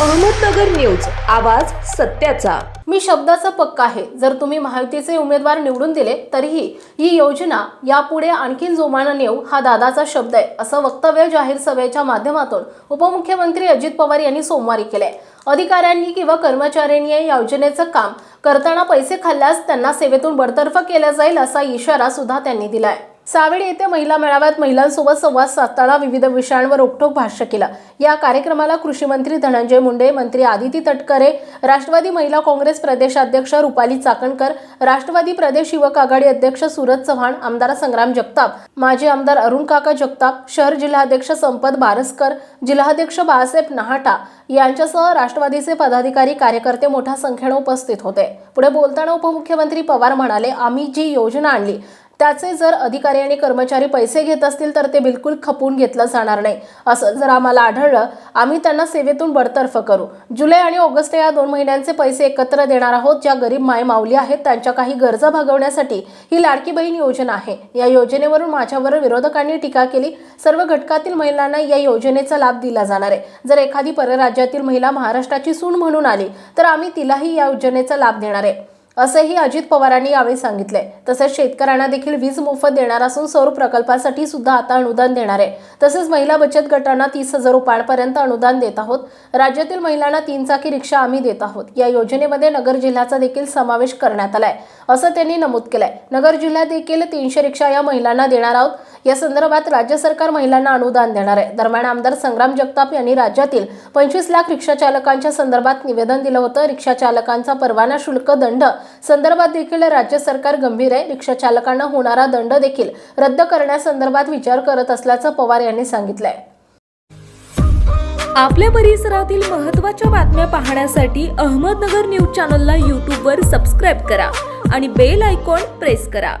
Ahmednagar news आवाज सत्याचा. मी शब्दाचा पक्का आहे. जर तुम्ही महायुतीचे उमेदवार निवडून दिले तरीही ही योजना यापुढे आणखीन जोमानं नेऊ हा दादाचा शब्द आहे असं वक्तव्य जाहीर सभेच्या माध्यमातून उपमुख्यमंत्री अजित पवार यांनी सोमवारी केले अधिकाऱ्यांनी किंवा कर्मचाऱ्यांनी या योजनेचं काम करताना पैसे खाल्ल्यास त्यांना सेवेतून बडतर्फ केलं जाईल असा इशारा सुद्धा त्यांनी दिलाय. सावेडी येथे महिला मेळाव्यात महिलांसोबत संवाद साधताना विविध विषयांवर रोखठोक भाष्य केलं. या कार्यक्रमाला कृषी मंत्री धनंजय मुंडे मंत्री आदिती तटकरे राष्ट्रवादी महिला काँग्रेस प्रदेशाध्यक्ष रुपाली चाकणकर राष्ट्रवादी प्रदेश युवक आघाडी अध्यक्ष सुरज चव्हाण आमदार संग्राम जगताप माजी आमदार अरुण काका जगताप शहर जिल्हाध्यक्ष संपत बारसकर जिल्हाध्यक्ष बाळासाहेब नहाटा यांच्यासह राष्ट्रवादीचे पदाधिकारी कार्यकर्ते मोठ्या संख्येने उपस्थित होते. पुढे बोलताना उपमुख्यमंत्री पवार म्हणाले आम्ही जी योजना आणली त्याचे जर अधिकारी आणि कर्मचारी पैसे घेत असतील तर ते बिलकुल खपून घेतलं जाणार नाही. असं जर आम्हाला आढळलं आम्ही त्यांना सेवेतून बडतर्फ करू. जुलै आणि ऑगस्ट या दोन महिन्यांचे पैसे एकत्र देणार आहोत ज्या गरीब माय माऊली आहेत त्यांच्या काही गरजा भागवण्यासाठी ही लाडकी बहीण योजना आहे. या योजनेवरून माझ्यावर विरोधकांनी टीका केली. सर्व घटकातील महिलांना या योजनेचा लाभ दिला जाणार आहे. जर एखादी परराज्यातील महिला महाराष्ट्राची सून म्हणून आली तर आम्ही तिलाही या योजनेचा लाभ देणार आहे. असेही अजित पवारांनी यावेळी सांगितले तसेच शेतकऱ्यांना देखील वीज मोफत देणार असून सौर प्रकल्पासाठी सुद्धा आता अनुदान देणार आहे. तसेच महिला बचत गटांना तीस हजार रुपयांपर्यंत अनुदान देत आहोत. राज्यातील महिलांना तीन चाकी रिक्षा आम्ही देत आहोत. या योजनेमध्ये नगर जिल्ह्याचा देखील समावेश करण्यात आलाय असं त्यांनी नमूद केलंय. नगर जिल्ह्यात देखील तीनशे रिक्षा या महिलांना देणार आहोत. या संदर्भात राज्य सरकार महिलांना अनुदान देणार आहे. दरम्यान आमदार संग्राम जगताप यांनी राज्यातील पंचवीस लाख रिक्षा चालकांच्या संदर्भात निवेदन दिलं होतं. रिक्षा चालकांचा परवाना शुल्क दंड संदर्भात देखील राज्य सरकार गंभीर आहे. रिक्षा चालकांना होणारा दंड देखील रद्द करण्यासंदर्भात विचार करत असल्याचं पवार यांनी सांगितलंय. आपल्या परिसरातील महत्त्वाच्या बातम्या पाहण्यासाठी अहमदनगर न्यूज चॅनलला यूट्यूबवर सबस्क्राईब करा आणि बेल आयकॉन प्रेस करा.